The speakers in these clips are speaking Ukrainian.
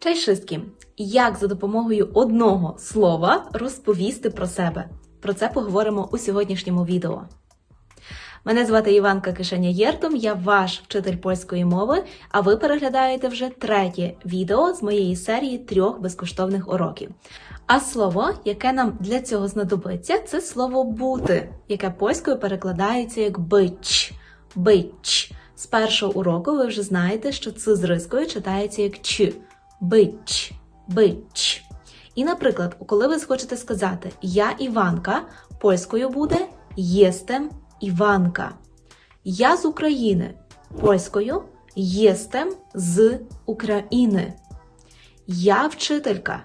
Cześć wszystkim! Як за допомогою одного слова розповісти про себе? Про це поговоримо у сьогоднішньому відео. Мене звати Іванка Кишеня Єртом, я ваш вчитель польської мови, а ви переглядаєте вже третє відео з моєї серії трьох безкоштовних уроків. А слово, яке нам для цього знадобиться, це слово бути, яке польською перекладається як бич. Бич. З першого уроку ви вже знаєте, що це з рискою читається як ч. Бич. Бич. І, наприклад, коли ви хочете сказати Я Іванка, польською буде єстем Іванка. Я з України. Польською єстем з України. Я вчителька.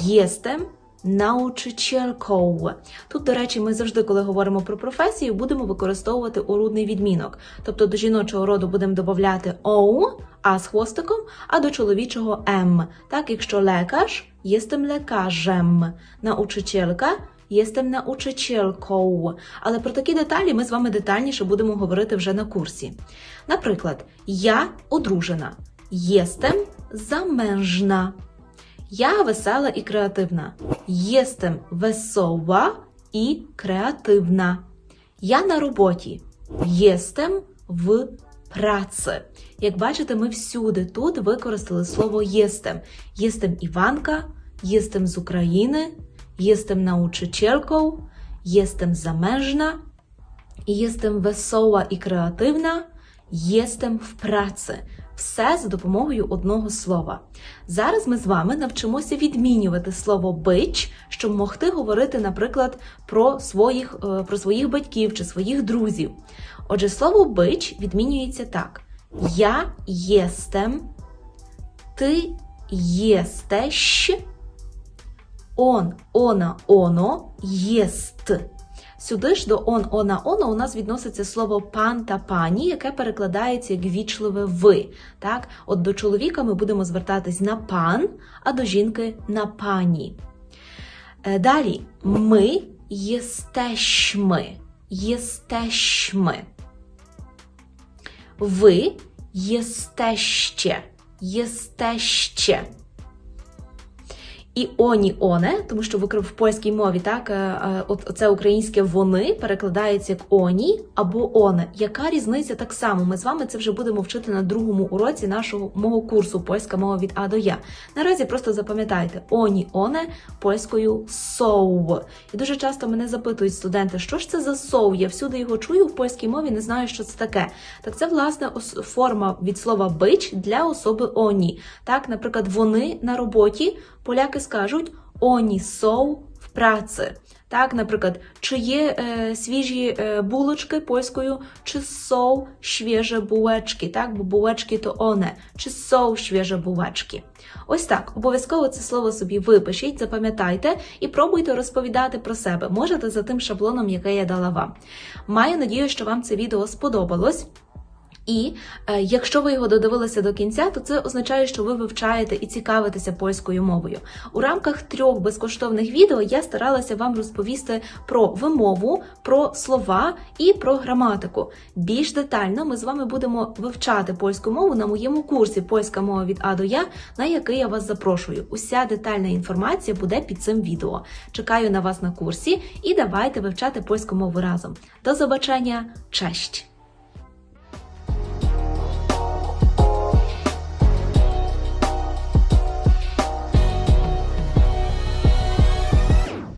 Єстем научителькою. Тут, до речі, ми завжди, коли говоримо про професію, будемо використовувати орудний відмінок. Тобто до жіночого роду будемо додати оу, а з хвостиком, а до чоловічого м. Так, якщо лекар, єстем лекажем, научителька. Єстем научителькою. Але про такі деталі ми з вами детальніше будемо говорити вже на курсі. Наприклад, я одружена. Єстем замежна. Я весела і креативна. Єстем весела і креативна. Я на роботі. Єстем в праці. Як бачите, ми всюди тут використали слово єстем. Єстем Іванка, єстем з України, єстем научителькою, єстем замежна, єстем весела і креативна, єстем в праці. Все за допомогою одного слова. Зараз ми з вами навчимося відмінювати слово бич, щоб могти говорити, наприклад, про своїх, е, про своїх батьків чи своїх друзів. Отже, слово бич відмінюється так: Я єстем, ти єстеш, он, она, оно єст. Сюди ж до он, она, оно у нас відноситься слово пан та пані, яке перекладається як вічливе ви. Так? От до чоловіка ми будемо звертатись на пан, а до жінки на пані. Е, Далі ми єстешми. Єстешми. Ви єстеще. Єстеще. І оні оне, тому що в польській мові так е, е, от це українське вони перекладається як оні або оне. Яка різниця так само? Ми з вами це вже будемо вчити на другому уроці нашого мого курсу Польська мова від А до Я. Наразі просто запам'ятайте оні оне польською соу. І дуже часто мене запитують студенти, що ж це за соу? Я всюди його чую в польській мові, не знаю, що це таке. Так це власне форма від слова бич для особи оні. Так, наприклад, вони на роботі. Поляки скажуть «Оні соу в праці». Так, наприклад, чи є е, свіжі е, булочки польською, чи соу świeże bułeczki, так, бо булочки то оне, чи соу świeże bułeczki. Ось так, обов'язково це слово собі випишіть, запам'ятайте і пробуйте розповідати про себе. Можете за тим шаблоном, який я дала вам. Маю надію, що вам це відео сподобалось. І е, якщо ви його додивилися до кінця, то це означає, що ви вивчаєте і цікавитеся польською мовою. У рамках трьох безкоштовних відео я старалася вам розповісти про вимову, про слова і про граматику. Більш детально ми з вами будемо вивчати польську мову на моєму курсі Польська мова від А до Я, на який я вас запрошую. Уся детальна інформація буде під цим відео. Чекаю на вас на курсі і давайте вивчати польську мову разом. До побачення, честь!